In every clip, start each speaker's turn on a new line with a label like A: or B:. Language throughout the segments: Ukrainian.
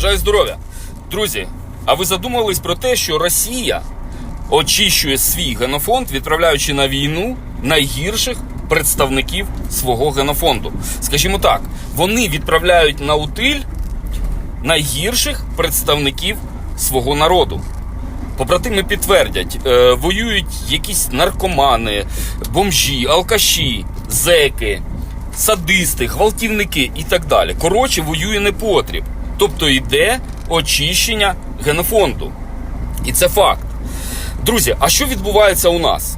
A: Бажаю здоров'я. Друзі, а ви задумувались про те, що Росія очищує свій генофонд, відправляючи на війну найгірших представників свого генофонду? Скажімо так, вони відправляють на утиль найгірших представників свого народу. Побратими підтвердять, е, воюють якісь наркомани, бомжі, алкаші, зеки, садисти, гвалтівники і так далі. Коротше, воює непотріб. Тобто йде очищення генофонду. І це факт. Друзі, а що відбувається у нас?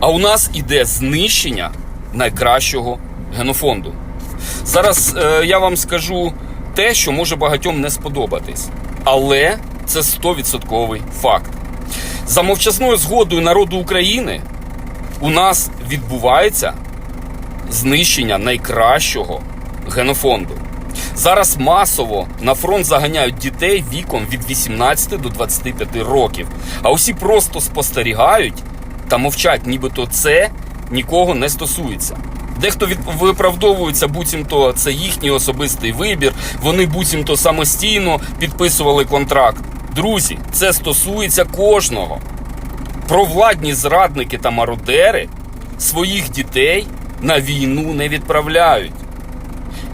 A: А у нас іде знищення найкращого генофонду. Зараз е, я вам скажу те, що може багатьом не сподобатись. Але це 100% факт. За мовчасною згодою народу України у нас відбувається знищення найкращого генофонду. Зараз масово на фронт заганяють дітей віком від 18 до 25 років. А усі просто спостерігають та мовчать, нібито це нікого не стосується. Дехто від... виправдовується, буцімто це їхній особистий вибір. Вони буцімто самостійно підписували контракт. Друзі, це стосується кожного. Провладні зрадники та мародери своїх дітей на війну не відправляють.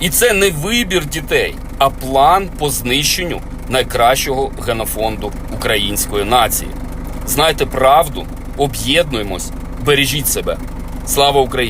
A: І це не вибір дітей, а план по знищенню найкращого генофонду української нації. Знайте правду, об'єднуємось, бережіть себе. Слава Україні!